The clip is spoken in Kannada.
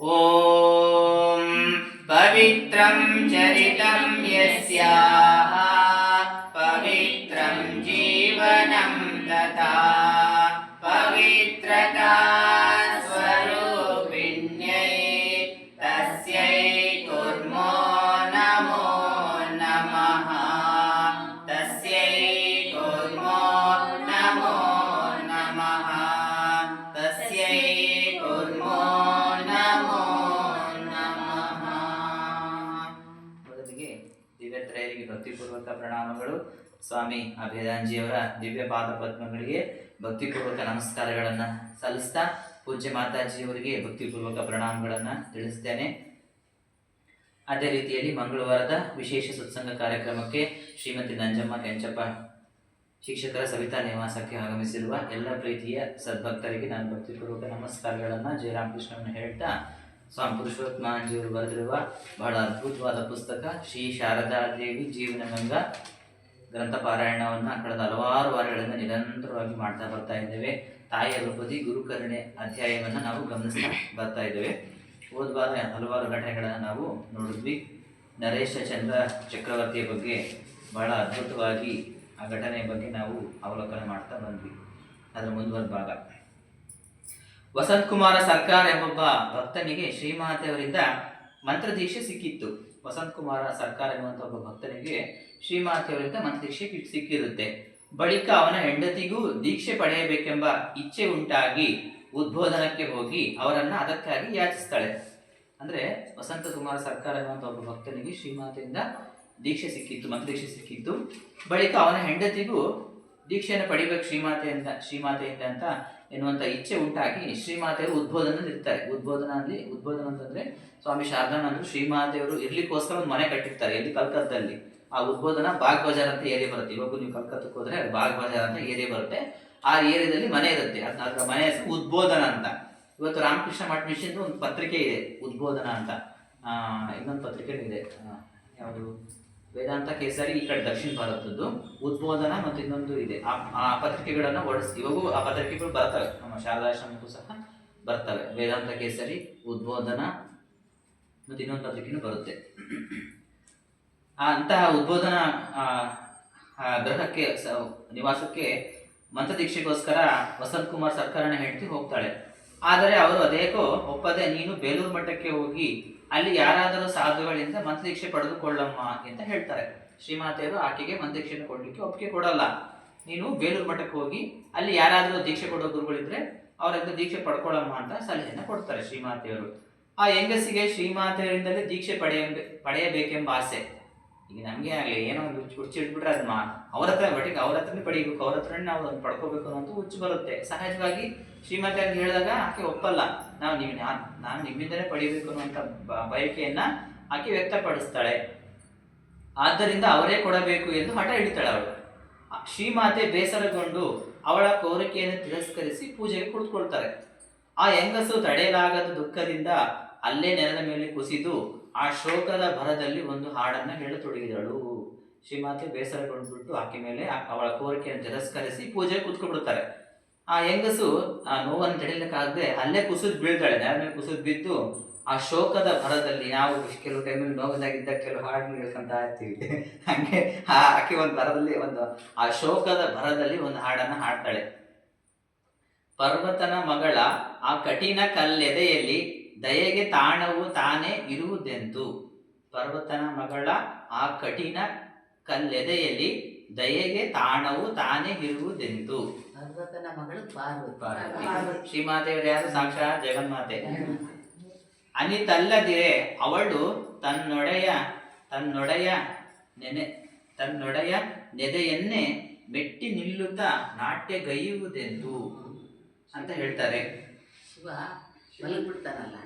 ॐ पवित्रं चरितं यस्याः ಭಕ್ತಿಪೂರ್ವಕ ಪ್ರಣಾಮಗಳು. ಸ್ವಾಮಿ ಅಭೇದಾಂಜಿಯವರ ದಿವ್ಯ ಪಾದ ಪದ್ಮಗಳಿಗೆ ಭಕ್ತಿಪೂರ್ವಕ ನಮಸ್ಕಾರಗಳನ್ನು ಸಲ್ಲಿಸ್ತಾ ಪೂಜ್ಯ ಮಾತಾಜಿಯವರಿಗೆ ಭಕ್ತಿಪೂರ್ವಕ ಪ್ರಣಾಮಗಳನ್ನು ತಿಳಿಸ್ತೇನೆ. ಅದೇ ರೀತಿಯಲ್ಲಿ ಮಂಗಳವಾರದ ವಿಶೇಷ ಸತ್ಸಂಗ ಕಾರ್ಯಕ್ರಮಕ್ಕೆ ಶ್ರೀಮತಿ ನಂಜಮ್ಮ ಕೆಂಚಪ್ಪ ಶಿಕ್ಷಕರ ಸವಿತಾ ನಿವಾಸಕ್ಕೆ ಆಗಮಿಸಿರುವ ಎಲ್ಲ ಪ್ರೀತಿಯ ಸದ್ಭಕ್ತರಿಗೆ ನಾನು ಭಕ್ತಿಪೂರ್ವಕ ನಮಸ್ಕಾರಗಳನ್ನು ಜಯರಾಮಕೃಷ್ಣವನ್ನು ಹೇಳ್ತಾ ಸ್ವಾಮಿ ಪುರುಷೋತ್ತಮಾಂಜಿಯವರು ಬರೆದಿರುವ ಬಹಳ ಅದ್ಭುತವಾದ ಪುಸ್ತಕ ಶ್ರೀ ಶಾರದಾ ದೇವಿ ಜೀವನ ಗಂಗಾ ಗ್ರಂಥ ಪಾರಾಯಣವನ್ನು ಕಳೆದ ಹಲವಾರು ವಾರಗಳಿಂದ ನಿರಂತರವಾಗಿ ಮಾಡ್ತಾ ಬರ್ತಾ ಇದ್ದೇವೆ. ತಾಯಿಯ ರೂಪದಿ ಗುರುಕರುಣೆ ಅಧ್ಯಾಯವನ್ನು ನಾವು ಗಮನಿಸ್ತಾ ಬರ್ತಾ ಇದ್ದೇವೆ. ಹೋದ ವಾರ ಹಲವಾರು ಘಟನೆಗಳನ್ನು ನಾವು ನೋಡಿದ್ವಿ. ನರೇಶ ಚಂದ್ರ ಚಕ್ರವರ್ತಿಯ ಬಗ್ಗೆ ಬಹಳ ಅದ್ಭುತವಾಗಿ ಆ ಘಟನೆಯ ಬಗ್ಗೆ ನಾವು ಅವಲೋಕನ ಮಾಡ್ತಾ ಬಂದ್ವಿ. ಅದರ ಮುಂದುವರೆದ ಭಾಗ. ವಸಂತ್ ಕುಮಾರ ಸರ್ಕಾರ್ ಎಂಬೊಬ್ಬ ಭಕ್ತನಿಗೆ ಶ್ರೀಮಾತೆಯವರಿಂದ ಮಂತ್ರದೀಕ್ಷೆ ಸಿಕ್ಕಿತ್ತು. ವಸಂತ್ ಕುಮಾರ ಸರ್ಕಾರ್ ಎಂಬಂತ ಒಬ್ಬ ಭಕ್ತನಿಗೆ ಶ್ರೀಮಾತೆಯವರಿಂದ ಮಂತ್ರದೀಕ್ಷೆ ದೀಕ್ಷೆ ಸಿಕ್ಕಿರುತ್ತೆ. ಬಳಿಕ ಅವನ ಹೆಂಡತಿಗೂ ದೀಕ್ಷೆ ಪಡೆಯಬೇಕೆಂಬ ಇಚ್ಛೆ ಉಂಟಾಗಿ ಉದ್ಬೋಧನಕ್ಕೆ ಹೋಗಿ ಅವರನ್ನ ಅದಕ್ಕಾಗಿ ಯಾಚಿಸ್ತಾಳೆ. ಅಂದ್ರೆ ವಸಂತ ಕುಮಾರ ಸರ್ಕಾರ ಎಂಬಂತ ಒಬ್ಬ ಭಕ್ತನಿಗೆ ಶ್ರೀಮಾತೆಯಿಂದ ದೀಕ್ಷೆ ಸಿಕ್ಕಿತ್ತು, ಮಂತ್ರದೀಕ್ಷೆ ಸಿಕ್ಕಿತ್ತು. ಬಳಿಕ ಅವನ ಹೆಂಡತಿಗೂ ದೀಕ್ಷೆಯನ್ನು ಪಡಿಬೇಕು ಶ್ರೀಮಾತೆಯಿಂದ ಶ್ರೀಮಾತೆಯಿಂದ ಅಂತ ಎನ್ನುವಂಥ ಇಚ್ಛೆ ಉಂಟಾಗಿ ಶ್ರೀಮಾತೆಯವರು ಉದ್ಬೋಧನ ಇರ್ತಾರೆ ಉದ್ಬೋಧನ ಅಲ್ಲಿ ಉದ್ಬೋಧನ ಅಂತಂದ್ರೆ ಸ್ವಾಮಿ ಶಾರದಾನಂದರು ಶ್ರೀಮಾತೆಯವರು ಇರ್ಲಿಕ್ಕೋಸ್ಕರ ಒಂದು ಮನೆ ಕಟ್ಟಿರ್ತಾರೆ ಎಲ್ಲಿ ಕಲ್ಕತ್ತಲ್ಲಿ. ಆ ಉದ್ಬೋಧನ ಬಾಗ್ ಬಜಾರ್ ಅಂತ ಏರಿಯಾ ಬರುತ್ತೆ. ಇವಾಗ ನೀವು ಕಲ್ಕತ್ತಕ್ಕೆ ಹೋದ್ರೆ ಬಾಗ್ ಬಜಾರ್ ಅಂತ ಏರಿಯಾ ಬರುತ್ತೆ. ಆ ಏರಿಯಾದಲ್ಲಿ ಮನೆ ಇರುತ್ತೆ. ಅದನ್ನ ಮನೆ ಹೆಸರು ಉದ್ಬೋಧನ ಅಂತ. ಇವತ್ತು ರಾಮಕೃಷ್ಣ ಮಠ ಮಿಷನ್ ಒಂದು ಪತ್ರಿಕೆ ಇದೆ, ಉದ್ಬೋಧನ ಅಂತ. ಇನ್ನೊಂದು ಪತ್ರಿಕೆ ಇದೆ. ಯಾವುದು? ವೇದಾಂತ ಕೇಸರಿ ಈ ಕಡೆ ದಕ್ಷಿಣ ಭಾರತದ್ದು. ಉದ್ಬೋಧನ ಮತ್ತು ಇನ್ನೊಂದು ಇದೆ. ಆ ಪತ್ರಿಕೆಗಳನ್ನು ಹೊರಡಿಸಿ ಇವಾಗೂ ಆ ಪತ್ರಿಕೆಗಳು ಬರ್ತವೆ. ನಮ್ಮ ಶಾರದಾಶ್ರಮಕ್ಕೂ ಸಹ ಬರ್ತವೆ. ವೇದಾಂತ ಕೇಸರಿ, ಉದ್ಬೋಧನ ಮತ್ತು ಇನ್ನೊಂದು ಪತ್ರಿಕೆನೂ ಬರುತ್ತೆ. ಆ ಅಂತಹ ಉದ್ಬೋಧನ ಗ್ರಹಕ್ಕೆ ನಿವಾಸಕ್ಕೆ ಮಂತ್ರದೀಕ್ಷೆಗೋಸ್ಕರ ವಸಂತ್ ಕುಮಾರ್ ಸರ್ಕಾರನ ಹೆಂಡತಿ ಹೋಗ್ತಾಳೆ. ಆದರೆ ಅವರು ಅದೇಕೋ ಒಪ್ಪದೆ ನೀನು ಬೇಲೂರು ಮಠಕ್ಕೆ ಹೋಗಿ ಅಲ್ಲಿ ಯಾರಾದರೂ ಸಾಧುಗಳಿಂದ ಮಂತ್ರದೀಕ್ಷೆ ಪಡೆದುಕೊಳ್ಳಮ್ಮ ಅಂತ ಹೇಳ್ತಾರೆ. ಶ್ರೀಮಾತೆಯರು ಆಕೆಗೆ ಮಂತ್ರದೀಕ್ಷೆಯನ್ನು ಕೊಡಲಿಕ್ಕೆ ಒಪ್ಪಿಗೆ ಕೊಡಲ್ಲ. ನೀನು ಬೇಲೂರು ಮಠಕ್ಕೆ ಹೋಗಿ ಅಲ್ಲಿ ಯಾರಾದರೂ ದೀಕ್ಷೆ ಕೊಡೋ ಗುರುಗಳಿದ್ರೆ ಅವರಿಂದ ದೀಕ್ಷೆ ಪಡ್ಕೊಳ್ಳಮ್ಮ ಅಂತ ಸಲಹೆಯನ್ನು ಕೊಡ್ತಾರೆ ಶ್ರೀಮಾತೆಯವರು. ಆ ಹೆಂಗಸಿಗೆ ಶ್ರೀಮಾತೆಯರಿಂದಲೇ ದೀಕ್ಷೆ ಪಡೆಯ ಪಡೆಯಬೇಕೆಂಬ ಆಸೆ. ಈಗ ನಮಗೆ ಆಗಲಿ, ಏನೋ ಒಂದು ಹುಚ್ಚು ಹುಚ್ಚು ಇಟ್ಬಿಟ್ರೆ ಅದು ಮಾ ಅವ್ರ ಹತ್ರ ಬಟ್ಟಿಗೆ ಅವ್ರ ಹತ್ರನೇ ಪಡಿಬೇಕು ಅವ್ರ ಹತ್ರನೇ ನಾವು ಅದನ್ನು ಪಡ್ಕೋಬೇಕು ಅನ್ನೋದು ಹುಚ್ಚು ಬರುತ್ತೆ. ಸಹಜವಾಗಿ ಶ್ರೀಮತಿ ಅಂತ ಹೇಳಿದಾಗ ಆಕೆ ಒಪ್ಪಲ್ಲ. ನಾವು ನೀವು ನಾನು ನಿಮ್ಮಿಂದಲೇ ಪಡಿಬೇಕು ಅನ್ನುವಂಥ ಬಯಕೆಯನ್ನ ಆಕೆ ವ್ಯಕ್ತಪಡಿಸ್ತಾಳೆ. ಆದ್ದರಿಂದ ಅವರೇ ಕೊಡಬೇಕು ಎಂದು ಹಠ ಹಿಡಿತಾಳೆ ಅವಳು. ಶ್ರೀಮಾತೆ ಬೇಸರಗೊಂಡು ಅವಳ ಕೋರಿಕೆಯನ್ನು ತಿರಸ್ಕರಿಸಿ ಪೂಜೆಗೆ ಕುಳಿತುಕೊಳ್ತಾರೆ. ಆ ಹೆಂಗಸು ತಡೆಯಲಾಗದ ದುಃಖದಿಂದ ಅಲ್ಲೇ ನೆಲದ ಮೇಲೆ ಕುಸಿದು ಆ ಶೋಕದ ಭರದಲ್ಲಿ ಒಂದು ಹಾಡನ್ನು ಹೇಳತೊಡಗಿದಳು. ಶ್ರೀಮಾತೆ ಬೇಸರಗೊಂಡ್ಬಿಟ್ಟು ಆಕೆ ಮೇಲೆ ಅವಳ ಕೋರಿಕೆಯನ್ನು ತಿರಸ್ಕರಿಸಿ ಪೂಜೆಗೆ ಕೂತ್ಕೊಂಡ್ಬಿಡ್ತಾರೆ ಆ ಹೆಂಗಸು ಆ ನೋವನ್ನು ತಡಿಲಿಕ್ಕಾಗದೆ ಅಲ್ಲೇ ಕುಸಿದು ಬೀಳ್ತಾಳೆ, ನೆಲ ಮೇಲೆ ಕುಸಿದು ಬಿದ್ದು ಆ ಶೋಕದ ಭರದಲ್ಲಿ ನಾವು ಕೆಲವು ಟೈಮಲ್ಲಿ ನೋವದಾಗಿದ್ದ ಕೆಲವು ಹಾಡನ್ನು ಹೇಳ್ಕೊಂತ ಇರ್ತೀವಿ. ಹಂಗೆ ಆ ಆಕೆ ಒಂದು ಭರದಲ್ಲಿ ಒಂದು, ಆ ಶೋಕದ ಭರದಲ್ಲಿ ಒಂದು ಹಾಡನ್ನ ಹಾಡ್ತಾಳೆ. ಪರ್ವತನ ಮಗಳ, ಆ ಕಠಿಣ ಕಲ್ಲೆದೆಯಲ್ಲಿ ದಯೆಗೆ ತಾಣವು ತಾನೇ ಇರುವುದೆಂತು ಪರ್ವತನ ಮಗಳ, ಆ ಕಠಿಣ ಕಲ್ಲೆದೆಯಲ್ಲಿ ದಯೆಗೆ ತಾಣವು ತಾನೇ ಇರುವುದೆಂತು ಭಗವತನ ಮಗಳು ಪಾರ್ವತಿ. ಶ್ರೀಮಾತೆಯವರು ಯಾರು? ಸಾಕ್ಷಾತ್ ಜಗನ್ಮಾತೆ. ಅನಿತಲ್ಲದಿರೇ ಅವಳು ತನ್ನೊಡೆಯ ತನ್ನೊಡೆಯ ನೆನೆ ತನ್ನೊಡೆಯ ನೆದೆಯನ್ನೇ ಮೆಟ್ಟಿ ನಿಲ್ಲುತ್ತ ನಾಟ್ಯ ಗೈಯುವುದೆಂದು ಅಂತ ಹೇಳ್ತಾರೆ. ಶಿವ ಮಲಗ್ಬಿಡ್ತಾನಲ್ಲ.